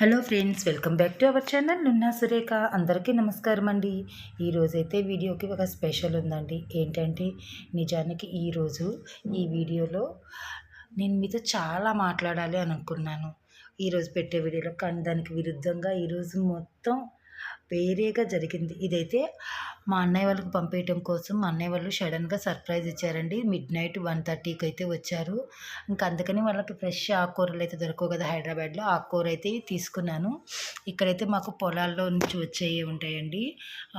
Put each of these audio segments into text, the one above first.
Hello friends welcome back to our channel Nunna Surekha. అందరికీ నమస్కారం అండి. ఈరోజైతే వీడియోకి ఒక స్పెషల్ ఉందండి. ఏంటంటే నిజానికి ఈరోజు ఈ వీడియోలో నేను మీతో చాలా మాట్లాడాలి అనుకున్నాను. ఈరోజు పెట్టే వీడియోలో కానీ దానికి విరుద్ధంగా ఈరోజు మొత్తం వేరేగా జరిగింది. ఇదైతే మా అన్నయ్య వాళ్ళకి పంపేయటం కోసం మా అన్నయ్య వాళ్ళు సడన్గా సర్ప్రైజ్ ఇచ్చారండి. మిడ్ నైట్ వన్ థర్టీకి అయితే వచ్చారు. ఇంకా అందుకని వాళ్ళకి ఫ్రెష్ ఆకుకూరలు అయితే దొరకవు కదా హైదరాబాద్లో. ఆకుకూర అయితే తీసుకున్నాను. ఇక్కడైతే మాకు పొలాల్లో నుంచి వచ్చేవి ఉంటాయండి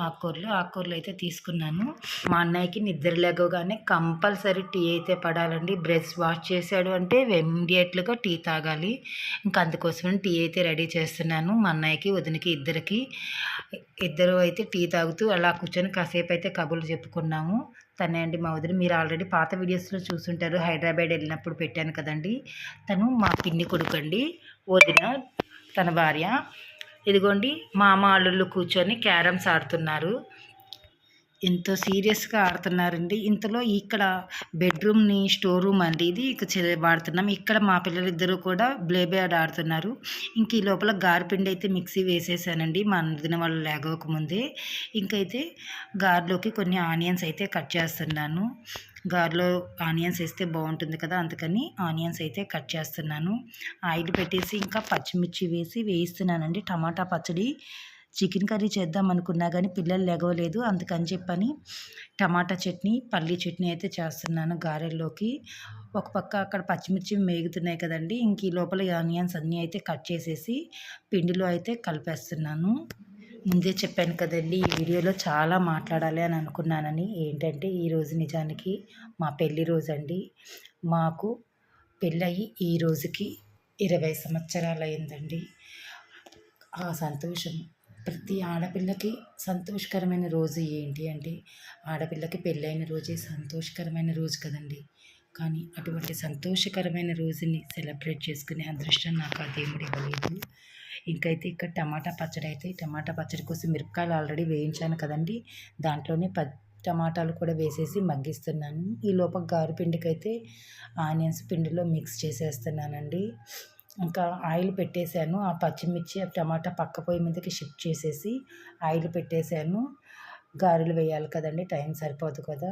ఆకుకూరలు. ఆకుకూరలు అయితే తీసుకున్నాను. మా అన్నయ్యకి నిద్ర లేగగానే కంపల్సరీ టీ అయితే పడాలండి. బ్రష్ వాష్ చేశాడు అంటే ఇమ్మీడియట్లుగా టీ తాగాలి. ఇంకా అందుకోసం టీ అయితే రెడీ చేస్తున్నాను. మా అన్నయ్యకి వదినకి ఇద్దరికి. ఇద్దరు అయితే టీ తాగుతూ అలా కూర్చొని కాసేపు అయితే కబుర్లు చెప్పుకున్నాము. తనే అండి మా వదిన మీరు ఆల్రెడీ పాత వీడియోస్లో చూసుంటారు. హైదరాబాద్ వెళ్ళినప్పుడు పెట్టాను కదండి. తను మా పిన్ని కొడుకు అండి వదిన తన భార్య. ఇదిగోండి మామ అల్లుళ్ళు కూర్చొని క్యారమ్స్ ఆడుతున్నారు. ఎంతో సీరియస్గా ఆడుతున్నారండి. ఇంతలో ఇక్కడ బెడ్రూమ్ని స్టోర్ రూమ్ అండి ఇది ఇక్కడ వాడుతున్నాం. ఇక్కడ మా పిల్లలిద్దరూ కూడా బ్లేబేడ్ ఆడుతున్నారు. ఇంక ఈ లోపల గారిపిండి అయితే మిక్సీ వేసేసానండి. మా అన్నదిన వాళ్ళు లేగవక ముందే. ఇంకైతే గారిలోకి కొన్ని ఆనియన్స్ అయితే కట్ చేస్తున్నాను. గారెలో ఆనియన్స్ వేస్తే బాగుంటుంది కదా అందుకని ఆనియన్స్ అయితే కట్ చేస్తున్నాను. ఆయిల్ పెట్టేసి ఇంకా పచ్చిమిర్చి వేసి వేయిస్తున్నానండి. టమాటా పచ్చడి చికెన్ కర్రీ చేద్దాం అనుకున్నా కానీ పిల్లలు లేగవలేదు అందుకని చెప్పని టమాటా చట్నీ పల్లీ చట్నీ అయితే చేస్తున్నాను గారెల్లోకి. ఒక పక్క అక్కడ పచ్చిమిర్చి మేగుతున్నాయి కదండి. ఇంక ఈ లోపల ఆనియన్స్ అన్నీ అయితే కట్ చేసేసి పిండిలో అయితే కలిపేస్తున్నాను. ముందే చెప్పాను కదండి ఈ వీడియోలో చాలా మాట్లాడాలి అని అనుకున్నానని. ఏంటంటే ఈరోజు నిజానికి మా పెళ్ళి రోజు అండి మాకు పెళ్ళయి ఈ రోజుకి ఇరవై సంవత్సరాలు అయిందండి ఆ సంతోషం. ప్రతి ఆడపిల్లకి సంతోషకరమైన రోజు ఏంటి అంటే ఆడపిల్లకి పెళ్ళైన రోజే సంతోషకరమైన రోజు కదండి. కానీ అటువంటి సంతోషకరమైన రోజుని సెలబ్రేట్ చేసుకునే అదృష్టం నాకు ఆ దేవుడు ఇవ్వలేదు. ఇంకైతే ఇక్కడ టమాటా పచ్చడి అయితే టమాటా పచ్చడి కోసం మిరపకాయలు ఆల్రెడీ వేయించాను కదండి. దాంట్లోనే ప టమాటాలు కూడా వేసేసి మగ్గిస్తున్నాను. ఈ లోపల గారు పిండికైతే ఆనియన్స్ పిండిలో మిక్స్ చేసేస్తున్నానండి. ఇంకా ఆయిల్ పెట్టేశాను. ఆ పచ్చిమిర్చి ఆ టమాటా పక్క పొయ్యి మీదకి షిఫ్ట్ చేసేసి ఆయిల్ పెట్టేశాను. గారెలు వేయాలి కదండి టైం సరిపోదు కదా.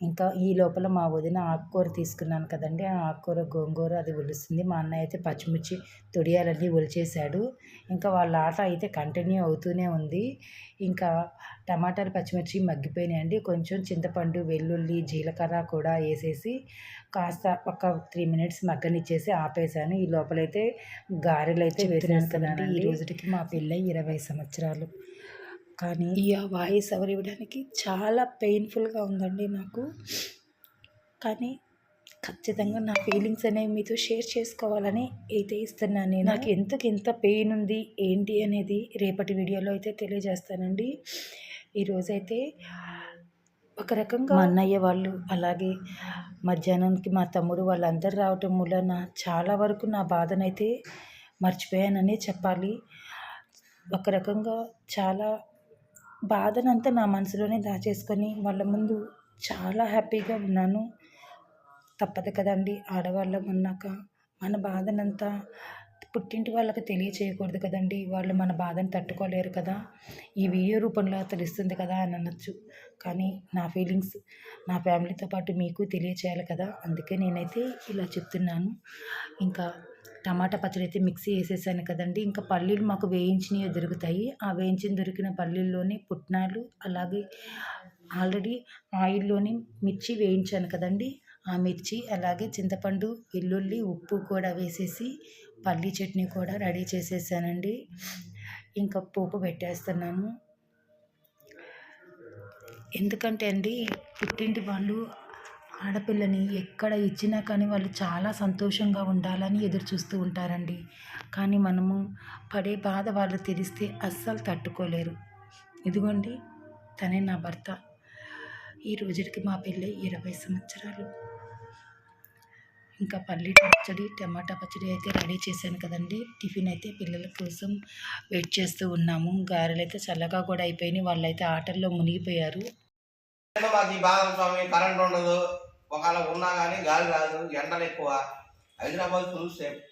ఇంకా ఈ లోపల మా వదిన ఆకుకూర తీసుకున్నాను కదండి. ఆ ఆకుకూర గోంగూర అది ఒలుస్తుంది. మా అన్నయ్య అయితే పచ్చిమిర్చి తొడియాలన్నీ ఒలిచేశాడు. ఇంకా వాళ్ళ ఆట అయితే కంటిన్యూ అవుతూనే ఉంది. ఇంకా టమాటాలు పచ్చిమిర్చి మగ్గిపోయినాయండి. కొంచెం చింతపండు వెల్లుల్లి జీలకర్ర కూడా వేసేసి కాస్త ఒక త్రీ మినిట్స్ మగ్గనిచ్చేసి ఆపేసాను ఈ లోపలైతే గారెలు అయితే వేసాను కదండి ఈ రోజుకి మా పెళ్ళై ఇరవై సంవత్సరాలు. కానీ ఈ వాయిస్ ఎవరు ఇవ్వడానికి చాలా పెయిన్ఫుల్గా ఉందండి నాకు. కానీ ఖచ్చితంగా నా ఫీలింగ్స్ అనేవి మీతో షేర్ చేసుకోవాలని అయితే ఇస్తున్నాను నేను. నాకు ఎంతకు ఎంత పెయిన్ ఉంది ఏంటి అనేది రేపటి వీడియోలో అయితే తెలియజేస్తానండి. ఈరోజైతే ఒక రకంగా మా అన్నయ్య వాళ్ళు అలాగే మధ్యాహ్నానికి మా తమ్ముడు వాళ్ళందరూ రావటం వలన చాలా వరకు నా బాధనైతే మర్చిపోయాననే చెప్పాలి. ఒక రకంగా చాలా బాధనంతా నా మనసులోనే దాచేసుకొని వాళ్ళ ముందు చాలా హ్యాపీగా ఉన్నాను. తప్పదు కదండి ఆడవాళ్ళం అన్నాక మన బాధనంతా పుట్టింటి వాళ్ళకి తెలియచేయకూడదు కదండి. వాళ్ళు మన బాధను తట్టుకోలేరు కదా. ఈ వీడియో రూపంలో తెలుస్తుంది కదా అని అనొచ్చు. కానీ నా ఫీలింగ్స్ నా ఫ్యామిలీతో పాటు మీకు తెలియచేయాలి కదా. అందుకే నేనైతే ఇలా చెప్తున్నాను. ఇంకా టమాటా పచ్చడి అయితే మిక్సీ వేసేసాను కదండి. ఇంకా పల్లీలు మాకు వేయించినవి దొరుకుతాయి. ఆ వేయించిన దొరికిన పల్లీల్లోనే పుట్నాలు అలాగే ఆల్రెడీ ఆయిల్లోని మిర్చి వేయించాను కదండి. ఆ మిర్చి అలాగే చింతపండు వెల్లుల్లి ఉప్పు కూడా వేసేసి పల్లీ చట్నీ కూడా రెడీ చేసేసానండి. ఇంకా పోపు పెట్టేస్తున్నాను. ఎందుకంటే అండి పుట్టింటి వాళ్ళు ఆడపిల్లని ఎక్కడ ఇచ్చినా కానీ వాళ్ళు చాలా సంతోషంగా ఉండాలని ఎదురు చూస్తూ ఉంటారండి. కానీ మనము పడే బాధ వాళ్ళు తెలిస్తే అస్సలు తట్టుకోలేరు. ఇదిగోండి తనే నా భర్త. ఈ రోజుకి మా పెళ్ళి ఇరవై సంవత్సరాలు. ఇంకా పల్లి పచ్చడి టమాటా పచ్చడి అయితే రెడీ చేశాను కదండి. టిఫిన్ అయితే పిల్లల కోసం వెయిట్ చేస్తూ ఉన్నాము. గారెలు అయితే చల్లగా కూడా అయిపోయినాయి. వాళ్ళైతే ఆటల్లో మునిగిపోయారు. మాకు బాధ స్వామి కరెంట్ ఉండదు. ఒకవేళ ఉన్నా కానీ గాలి రాదు ఎండలు ఎక్కువ. Hyderabad full safe.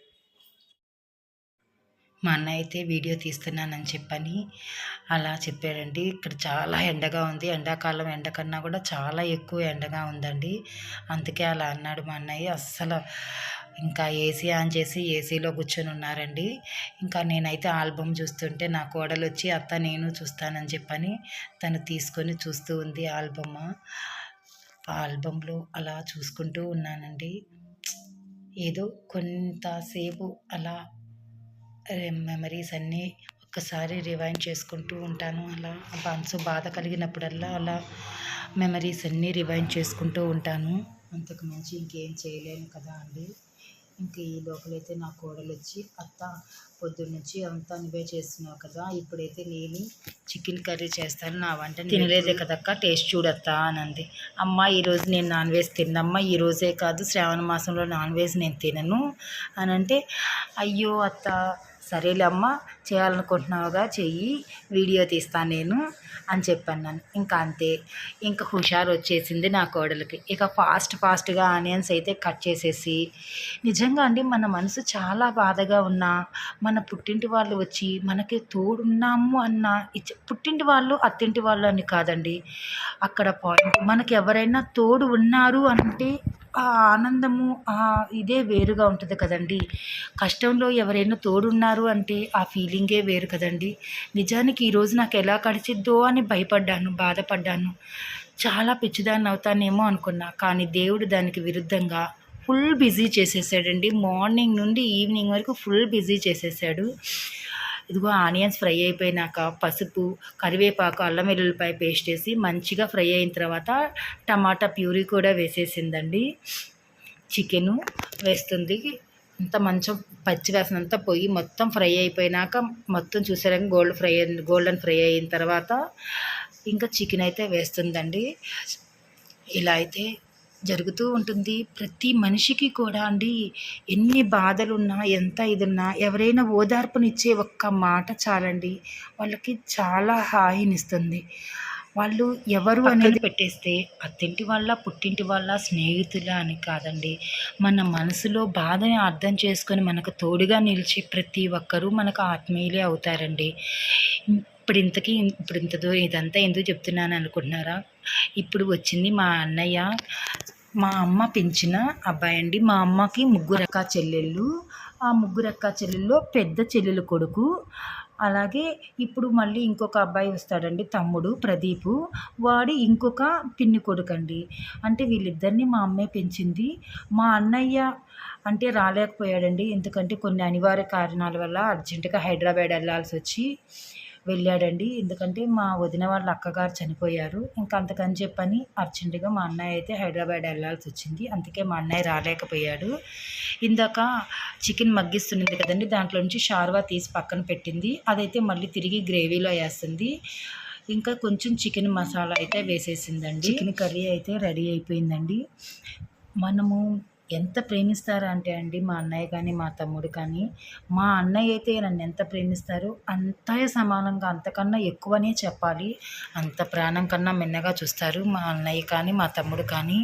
మా అన్నయ్య అయితే వీడియో తీస్తున్నానని చెప్పని అలా చెప్పాడండి. ఇక్కడ చాలా ఎండగా ఉంది. ఎండాకాలం ఎండ కన్నా కూడా చాలా ఎక్కువ ఎండగా ఉందండి. అందుకే అలా అన్నాడు మా అన్నయ్య. అస్సలు ఇంకా ఏసీ ఆన్ చేసి ఏసీలో కూర్చొని ఉన్నారండి. ఇంకా నేనైతే ఆల్బమ్ చూస్తుంటే నా కోడలు వచ్చి అత్త నేను చూస్తానని చెప్పని తను తీసుకొని చూస్తూ ఉంది ఆల్బమ్. ఆ ఆల్బంలో అలా చూసుకుంటూ ఉన్నానండి. ఏదో కొంతసేపు అలా మెమరీస్ అన్నీ ఒక్కసారి రివైండ్ చేసుకుంటూ ఉంటాను. అలా మనసు బాధ కలిగినప్పుడల్లా అలా మెమరీస్ అన్నీ రివైండ్ చేసుకుంటూ ఉంటాను. అంతకు మించి ఇంకేం చేయలేను కదా అండి. ఇంక ఈ లోపలైతే నా కోడలు వచ్చి అత్త పొద్దున్నుంచి అంతా నువ్వే చేస్తున్నావు కదా ఇప్పుడైతే నేను చికెన్ కర్రీ చేస్తాను నా వంట తినలేదే కదక్క టేస్ట్ చూడత్తా అని అంది అమ్మ ఈరోజు నేను నాన్ వెజ్ తిన్నమ్మ ఈ రోజే కాదు శ్రావణ మాసంలో నాన్ వెజ్ నేను తినను అని అంటే అయ్యో అత్త సరేలే అమ్మ చేయాలనుకుంటున్నావుగా చెయ్యి వీడియో తీస్తాను నేను అని చెప్పాను ఇంకా అంతే ఇంకా హుషారు వచ్చేసింది నా కోడలికి. ఇక ఫాస్ట్ ఫాస్ట్గా ఆనియన్స్ అయితే కట్ చేసేసి నిజంగా అండి మన మనసు చాలా బాధగా ఉన్నా మన పుట్టింటి వాళ్ళు వచ్చి మనకి తోడున్నాము అన్న పుట్టింటి వాళ్ళు అత్తింటి వాళ్ళు అని కాదండి. అక్కడ పాయింట్ మనకి ఎవరైనా తోడు ఉన్నారు అంటే ఆ ఆనందము ఆ ఇదే వేరుగా ఉంటుంది కదండి. కష్టంలో ఎవరైనా తోడున్నారు అంటే ఆ ఫీలింగే వేరు కదండి. నిజానికి ఈరోజు నాకు ఎలా గడిచిద్దో అని భయపడ్డాను బాధపడ్డాను. చాలా పిచ్చిదాన్ని అవుతానేమో అనుకున్నా. కానీ దేవుడు దానికి విరుద్ధంగా ఫుల్ బిజీ చేసేసాడండి. మార్నింగ్ నుండి ఈవినింగ్ వరకు ఫుల్ బిజీ చేసేసాడు. ఇదిగో ఆనియన్స్ ఫ్రై అయిపోయినాక పసుపు కరివేపాకు అల్లం వెల్లుల్లిపాయ పేస్ట్ వేసి మంచిగా ఫ్రై అయిన తర్వాత టమాటా ప్యూరీ కూడా వేసేసిందండి. చికెను వేస్తుంది. అంత మంచం పచ్చి అంతా పోయి మొత్తం ఫ్రై అయిపోయినాక మొత్తం చూసారా గోల్డ్ ఫ్రై అయింది గోల్డెన్ ఫ్రై అయిన తర్వాత ఇంకా చికెన్ అయితే వేస్తుందండి. ఇలా అయితే జరుగుతూ ఉంటుంది. ప్రతి మనిషికి కూడా అండి ఎన్ని బాధలున్నా ఎంత ఇదున్నా ఎవరైనా ఓదార్పునిచ్చే ఒక్క మాట చాలండి వాళ్ళకి చాలా హాయినిస్తుంది. వాళ్ళు ఎవరు అనేది పెట్టేస్తే అత్తింటి వాళ్ళ పుట్టింటి వాళ్ళ స్నేహితుల అని కాదండి. మన మనసులో బాధని అర్థం చేసుకొని మనకు తోడుగా నిలిచి ప్రతి ఒక్కరూ మనకు ఆత్మీయులే అవుతారండి. ఇప్పుడు ఇంతకీ ఇప్పుడు ఇంత ఇదంతా ఎందుకు చెప్తున్నాను అనుకుంటున్నారా? ఇప్పుడు వచ్చింది మా అన్నయ్య. మా అమ్మ పెంచిన అబ్బాయి అండి. మా అమ్మకి ముగ్గురు అక్క చెల్లెళ్ళు. ఆ ముగ్గురు అక్క చెల్లెల్లో పెద్ద చెల్లెలు కొడుకు. అలాగే ఇప్పుడు మళ్ళీ ఇంకొక అబ్బాయి వస్తాడండి తమ్ముడు ప్రదీపు. వాడి ఇంకొక పిన్ని కొడుకు అండి అంటే వీళ్ళిద్దరిని మా అమ్మే పెంచింది. మా అన్నయ్య అంటే రాలేకపోయాడండి. ఎందుకంటే కొన్ని అనివార్య కారణాల వల్ల అర్జెంటుగా హైదరాబాద్ వెళ్ళాల్సి వచ్చి వెళ్ళాడండి. ఎందుకంటే మా వదిన వాళ్ళ అక్కగారు చనిపోయారు. ఇంకా అంతకని చెప్పని అర్జెంటుగా మా అన్నయ్య అయితే హైదరాబాద్ వెళ్ళాల్సి వచ్చింది. అందుకే మా అన్నయ్య రాలేకపోయాడు. ఇందాక చికెన్ మగ్గిస్తున్నది కదండి దాంట్లో నుంచి షార్వా తీసి పక్కన పెట్టింది. అదైతే మళ్ళీ తిరిగి గ్రేవీలో వేస్తుంది. ఇంకా కొంచెం చికెన్ మసాలా అయితే వేసేసిందండి. చికెన్ కర్రీ అయితే రెడీ అయిపోయిందండి. మనము ఎంత ప్రేమిస్తారా అంటే అండి మా అన్నయ్య కానీ మా తమ్ముడు కానీ మా అన్నయ్య అయితే నన్ను ఎంత ప్రేమిస్తారో? అంతే సమానంగా అంతకన్నా ఎక్కువనే చెప్పాలి. అంత ప్రాణం కన్నా మిన్నగా చూస్తారు మా అన్నయ్య కానీ మా తమ్ముడు కానీ.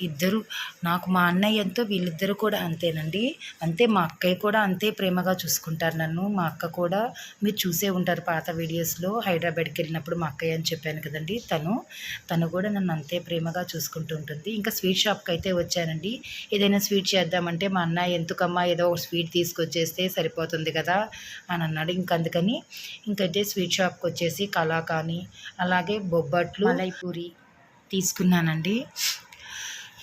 ఇద్దరు నాకు మా అన్నయ్య ఎంతో వీళ్ళిద్దరు కూడా అంతేనండి. అంతే మా అక్కయ్య కూడా అంతే ప్రేమగా చూసుకుంటారు నన్ను. మా అక్క కూడా మీరు చూసే ఉంటారు పాత వీడియోస్లో. హైదరాబాద్కి వెళ్ళినప్పుడు మా అక్కయ్య అని చెప్పాను కదండి తను. తను కూడా నన్ను అంతే ప్రేమగా చూసుకుంటూ ఉంటుంది. ఇంకా స్వీట్ షాప్కి అయితే వచ్చానండి. ఏదైనా స్వీట్ చేద్దామంటే మా అన్న ఎందుకమ్మా ఏదో ఒక స్వీట్ తీసుకొచ్చేస్తే సరిపోతుంది కదా అని అన్నాడు. ఇంక అందుకని ఇంకైతే స్వీట్ షాప్కి వచ్చేసి కలాకాని అలాగే బొబ్బట్లు మలైపూరి. తీసుకున్నానండి.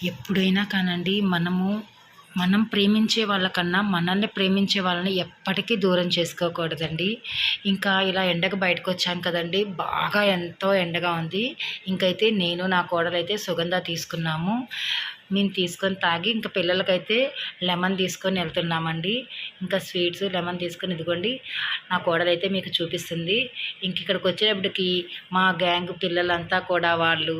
ఎప్పుడైనా కానండి మనము మనం ప్రేమించే వాళ్ళకన్నా మనల్ని ప్రేమించే వాళ్ళని ఎప్పటికీ దూరం చేసుకోకూడదండి. ఇంకా ఇలా ఎండకు బయటకు వచ్చాం కదండి బాగా ఎంతో ఎండగా ఉంది. ఇంకైతే నేను నా కోడలైతే సుగంధ తీసుకున్నాము. మేము తీసుకొని తాగి ఇంకా పిల్లలకైతే లెమన్ తీసుకొని వెళ్తున్నామండి. ఇంకా స్వీట్స్ లెమన్ తీసుకొని ఇదిగోండి నా కోడలైతే మీకు చూపిస్తుంది. ఇంక ఇక్కడికి వచ్చేటప్పటికి మా గ్యాంగ్ పిల్లలంతా కూడా వాళ్ళు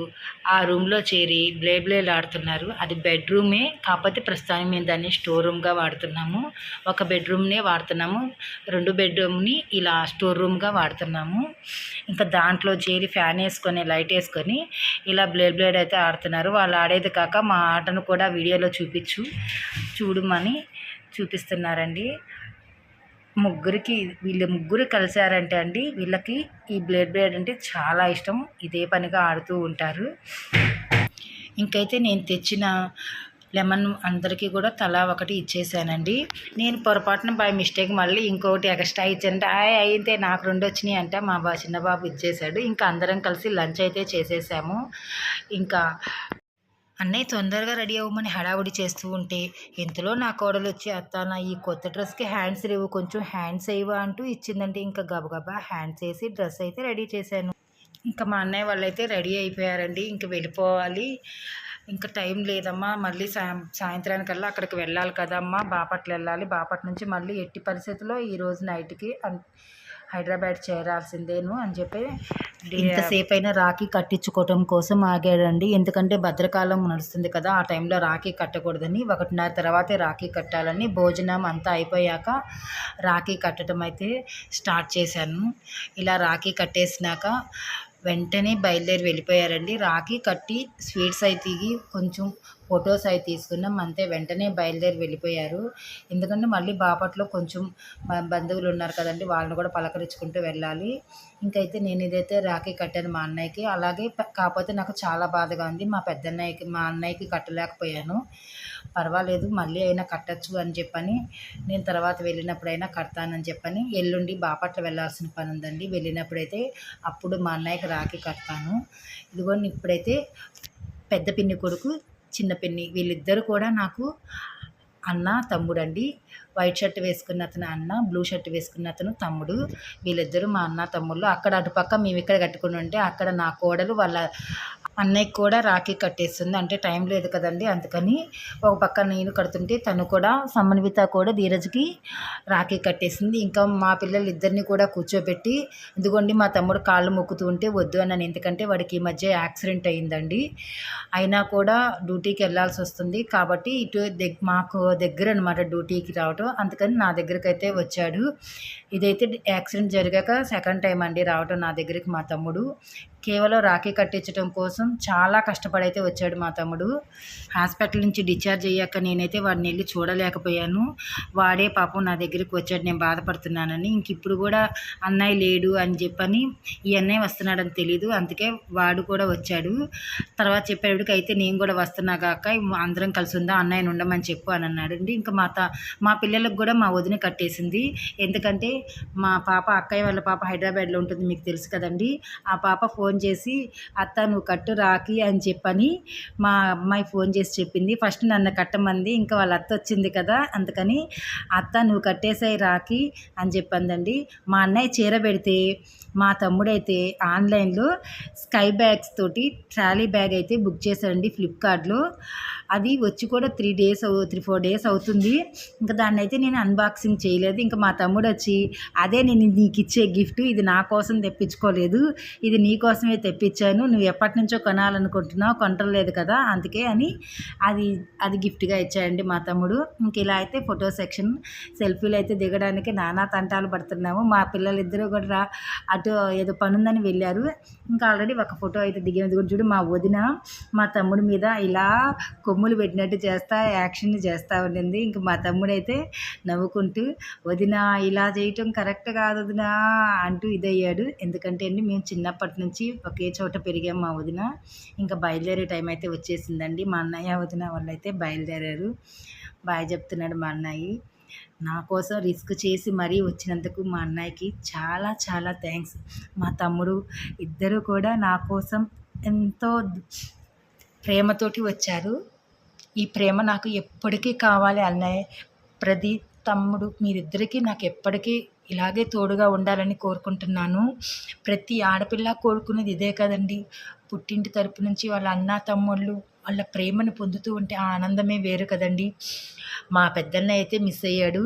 ఆ రూమ్లో చేరి బ్లే ఆడుతున్నారు అది బెడ్రూమే కాకపోతే ప్రస్తుతానికి మేము దాన్ని స్టోర్ రూమ్గా వాడుతున్నాము. ఒక బెడ్రూమ్నే వాడుతున్నాము. రెండు బెడ్రూమ్ని ఇలా స్టోర్ రూమ్గా వాడుతున్నాము. ఇంకా దాంట్లో చేరి ఫ్యాన్ వేసుకొని లైట్ వేసుకొని ఇలా బ్లేడ్ బ్లేడ్ అయితే ఆడుతున్నారు. వాళ్ళు ఆడేది కాక మా ఆటను కూడా వీడియోలో చూపించు చూడమని చూపిస్తున్నారండి. ముగ్గురికి వీళ్ళు ముగ్గురు కలిశారంటే అండి వీళ్ళకి ఈ బ్లేడ్ బ్లేడ్ అంటే చాలా ఇష్టం. ఇదే పనిగా ఆడుతూ ఉంటారు. ఇంకైతే నేను తెచ్చిన లెమన్ అందరికీ కూడా తలా ఒకటి ఇచ్చేసానండి. నేను పొరపాటున బై మిస్టేక్ మళ్ళీ ఇంకొకటి ఎక్స్ట్రా ఇచ్చానంటే. ఆ అయితే నాకు రెండు వచ్చినాయి అంటే మా బా చిన్న బాబు ఇచ్చేసాడు ఇంకా అందరం కలిసి లంచ్ అయితే చేసేసాము. ఇంకా అన్నయ్య తొందరగా రెడీ అవ్వమని హడావుడి చేస్తూ ఉంటే ఇంతలో నా కోడలు వచ్చి అత్త నా ఈ కొత్త డ్రెస్కి హ్యాండ్స్ లేవు కొంచెం హ్యాండ్స్ అయ్యవా అంటూ ఇచ్చిందంటే ఇంకా గబగబా హ్యాండ్స్ వేసి డ్రెస్ అయితే రెడీ చేశాను. ఇంకా మా అన్నయ్య వాళ్ళు అయితే రెడీ అయిపోయారండి. ఇంకా వెళ్ళిపోవాలి. ఇంకా టైం లేదమ్మా. మళ్ళీ సాయం సాయంత్రానికల్లా అక్కడికి వెళ్ళాలి కదమ్మా. బాపట్ల వెళ్ళాలి. బాపట్ల నుంచి మళ్ళీ ఎట్టి పరిస్థితుల్లో ఈరోజు నైట్కి అన్- హైదరాబాద్ చేరాల్సిందేను అని చెప్పి ఇంతసేపు అయినా రాఖీ కట్టించుకోవటం కోసం ఆగాడండి. ఎందుకంటే భద్రకాలం నడుస్తుంది కదా ఆ టైంలో రాఖీ కట్టకూడదని ఒకటిన్నర తర్వాతే రాఖీ కట్టాలని భోజనం అంతా అయిపోయాక రాఖీ కట్టడం అయితే స్టార్ట్ చేశాను. ఇలా రాఖీ కట్టేసినాక వెంటనే బయలుదేరి వెళ్ళిపోయారండి. రాఖీ కట్టి స్వీట్స్ అయి తిగి కొంచెం ఫొటోస్ అవి తీసుకున్నాం. అంతే వెంటనే బయలుదేరి వెళ్ళిపోయారు. ఎందుకంటే మళ్ళీ బాపట్లో కొంచెం బంధువులు ఉన్నారు కదండి వాళ్ళని కూడా పలకరించుకుంటూ వెళ్ళాలి. ఇంకైతే నేను ఇదైతే రాఖీ కట్టాను మా అన్నయ్యకి. అలాగే కాకపోతే నాకు చాలా బాధగా ఉంది. మా పెద్దన్నయ్యకి మా అన్నయ్యకి కట్టలేకపోయాను. పర్వాలేదు మళ్ళీ అయినా కట్టచ్చు అని చెప్పని నేను తర్వాత వెళ్ళినప్పుడైనా కడతానని చెప్పని ఎల్లుండి బాపట్ల వెళ్ళాల్సిన పని ఉందండి. వెళ్ళినప్పుడైతే అప్పుడు మా అన్నయ్యకి రాఖీ కడతాను. ఇదిగోని ఇప్పుడైతే పెద్ద పిన్ని కొడుకు చిన్న పెన్ని. వీళ్ళిద్దరు కూడా నాకు అన్న తమ్ముడు అండి వైట్ షర్ట్ వేసుకున్న అతను అన్న బ్లూ షర్ట్ వేసుకున్న అతను తమ్ముడు. వీళ్ళిద్దరూ మా అన్న తమ్ముళ్ళు. అక్కడ అటుపక్క మేము ఇక్కడ కట్టుకుని ఉంటే అక్కడ నా కోడలు వాళ్ళ అన్నయ్యకి కూడా రాఖీ కట్టేస్తుంది. అంటే టైం లేదు కదండి అందుకని ఒక పక్క నేను కడుతుంటే తను కూడా సమన్విత కూడా ధీరజ్కి రాఖీ కట్టేసింది. ఇంకా మా పిల్లలు ఇద్దరిని కూడా కూర్చోబెట్టి ఇదిగోండి మా తమ్ముడు కాళ్ళు మొక్కుతూ ఉంటే వద్దు అన్నాను. ఎందుకంటే వాడికి ఈ మధ్య యాక్సిడెంట్ అయిందండి. అయినా కూడా డ్యూటీకి వెళ్ళాల్సి వస్తుంది. కాబట్టి ఇటు మాకు దగ్గర అనమాట డ్యూటీకి రావటం. అందుకని నా దగ్గరకైతే వచ్చాడు. ఇదైతే యాక్సిడెంట్ జరిగాక సెకండ్ టైం అండి రావటం నా దగ్గరికి మా తమ్ముడు. కేవలం రాఖీ కట్టించడం కోసం చాలా కష్టపడైతే వచ్చాడు మా తమ్ముడు. హాస్పిటల్ నుంచి డిశ్చార్జ్ అయ్యాక నేనైతే వాడిని వెళ్ళి చూడలేకపోయాను. వాడే పాపం నా దగ్గరికి వచ్చాడు నేను బాధపడుతున్నానని. ఇంక ఇప్పుడు కూడా అన్నయ్య లేడు అని చెప్పని ఈ అన్నయ్య వస్తున్నాడని తెలీదు. అందుకే వాడు కూడా వచ్చాడు. తర్వాత చెప్పేవాడికి అయితే నేను కూడా వస్తున్నా కాక అందరం కలిసి ఉందా అన్నయ్యను ఉండమని చెప్పు అని అన్నాడండి. ఇంకా మా త మా పిల్లలకు కూడా మా వదిన కట్టేసింది. ఎందుకంటే మా పాప అక్కయ్య వాళ్ళ పాప హైదరాబాద్లో ఉంటుంది మీకు తెలుసు కదండి. ఆ పాప ఫోన్ చేసి అత్త నువ్వు కట్టు రాకి అని చెప్పని మా అమ్మాయి ఫోన్ చేసి చెప్పింది. ఫస్ట్ నన్ను కట్టమంది ఇంకా వాళ్ళ అత్త వచ్చింది కదా అందుకని అత్త నువ్వు కట్టేసాయి రాకి అని చెప్పిందండి. మా అన్నయ్య చీర పెడితే మా తమ్ముడైతే ఆన్లైన్లో స్కై బ్యాగ్స్ తోటి ట్రాలీ బ్యాగ్ అయితే బుక్ చేశాడండి ఫ్లిప్కార్ట్లో. అది వచ్చి కూడా త్రీ డేస్ అవు త్రీ ఫోర్ డేస్ అవుతుంది. ఇంకా దాన్ని అయితే నేను అన్బాక్సింగ్ చేయలేదు. ఇంకా మా తమ్ముడు వచ్చి అదే నేను నీకు ఇచ్చే గిఫ్ట్ ఇది నా కోసం తెప్పించుకోలేదు ఇది నీ కోసమే తెప్పించాను నువ్వు ఎప్పటి నుంచో కొనాలనుకుంటున్నావు కొంటలేదు కదా అందుకే అని అది అది గిఫ్ట్గా ఇచ్చాయండి మా తమ్ముడు. ఇంక ఇలా అయితే ఫోటో సెక్షన్ సెల్ఫీలు అయితే దిగడానికి నానా తంటాలు పడుతున్నాము. మా పిల్లలిద్దరూ కూడా రా- అటు ఏదో పనుందని వెళ్ళారు. ఇంకా ఆల్రెడీ ఒక ఫోటో అయితే దిగినది కూడా చూడు మా వదిన మా తమ్ముడి మీద ఇలా కొమ్ములు పెట్టినట్టు చేస్తా యాక్షన్ చేస్తూ ఉండింది. ఇంక మా తమ్ముడైతే నవ్వుకుంటూ వదిన ఇలా చేయటం కరెక్ట్ కాదు వదినా అంటూ ఇదయ్యాడు. ఎందుకంటే అండి మేము చిన్నప్పటి నుంచి ఒకే చోట పెరిగాం మా వదిన. ఇంకా బయలుదేరే టైం అయితే వచ్చేసిందండి. మా అన్నయ్య వదిన వాళ్ళు అయితే బయలుదేరారు. బాయ్ చెప్తున్నాడు మా అన్నయ్య. నా కోసం రిస్క్ చేసి మరీ వచ్చినందుకు మా అన్నయ్యకి చాలా చాలా థ్యాంక్స్. మా తమ్ముడు ఇద్దరు కూడా నా కోసం ఎంతో ప్రేమతోటి వచ్చారు. ఈ ప్రేమ నాకు ఎప్పటికీ కావాలి అన్నయ్య. ప్రతి తమ్ముడు మీరిద్దరికీ నాకు ఎప్పటికీ ఇలాగే తోడుగా ఉండాలని కోరుకుంటున్నాను. ప్రతి ఆడపిల్ల కోరుకునేది ఇదే కదండి. పుట్టింటి తరపు నుంచి వాళ్ళ అన్న తమ్ముళ్ళు వాళ్ళ ప్రేమను పొందుతూ ఉంటే ఆ ఆనందమే వేరు కదండి. మా పెద్దన్న అయితే మిస్ అయ్యాడు.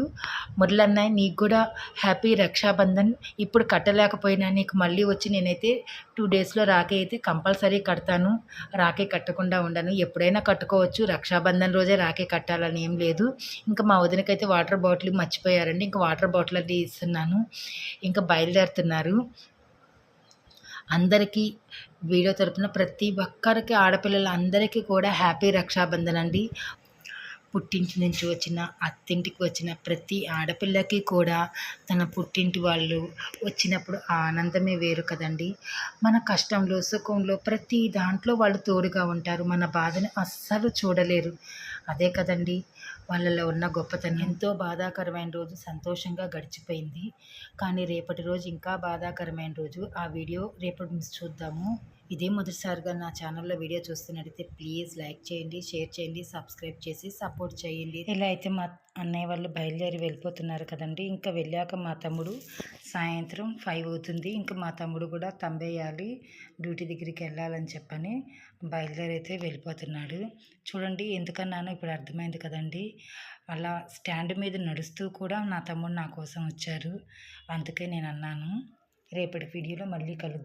మురళన్నయ్య నీకు కూడా హ్యాపీ రక్షాబంధన్. ఇప్పుడు కట్టలేకపోయినా నీకు మళ్ళీ వచ్చి నేనైతే టూ డేస్లో రాఖీ అయితే కంపల్సరీ కడతాను. రాఖీ కట్టకుండా ఉండను. ఎప్పుడైనా కట్టుకోవచ్చు. రక్షాబంధన్ రోజే రాఖీ కట్టాలని ఏం లేదు. ఇంకా మా వదినకైతే వాటర్ బాటిల్ మర్చిపోయారండి. ఇంకా వాటర్ బాటిల్ అది ఇస్తున్నాను. ఇంకా బయలుదేరుతున్నారు. అందరికీ వీడియో తరపున ప్రతి ఒక్కరికి ఆడపిల్లల అందరికీ కూడా హ్యాపీ రక్షాబంధన్ అండి. పుట్టింటి నుంచి వచ్చిన అత్తింటికి వచ్చిన ప్రతి ఆడపిల్లకి కూడా తన పుట్టింటి వాళ్ళు వచ్చినప్పుడు ఆనందమే వేరు కదండి. మన కష్టంలో సుఖంలో ప్రతి దాంట్లో వాళ్ళు తోడుగా ఉంటారు. మన బాధని అస్సలు చూడలేరు. అదే కదండి. వాళ్ళలో ఉన్న గొప్పతనం. ఎంతో బాధాకరమైన రోజు సంతోషంగా గడిచిపోయింది. కానీ రేపటి రోజు ఇంకా బాధాకరమైన రోజు. ఆ వీడియో రేపటి నుంచి చూద్దాము. ఇదే మొదటిసారిగా నా ఛానల్లో వీడియో చూస్తున్నట్టయితే ప్లీజ్ లైక్ చేయండి షేర్ చేయండి సబ్స్క్రైబ్ చేసి సపోర్ట్ చేయండి. ఇలా అయితే మా అన్నయ్య వాళ్ళు బయలుదేరి వెళ్ళిపోతున్నారు కదండి. ఇంకా వెళ్ళాక మా తమ్ముడు సాయంత్రం ఫైవ్ అవుతుంది. ఇంకా మా తమ్ముడు కూడా తంబేయాలి డ్యూటీ దగ్గరికి వెళ్ళాలని చెప్పని బయలుదేరి అయితే వెళ్ళిపోతున్నాడు. చూడండి ఎందుకన్నానో ఇప్పుడు అర్థమైంది కదండి. అలా స్టాండ్ మీద నడుస్తూ కూడా నా తమ్ముడు నా కోసం వచ్చారు. అందుకే నేను అన్నాను. రేపటి వీడియోలో మళ్ళీ కలుద్దాం.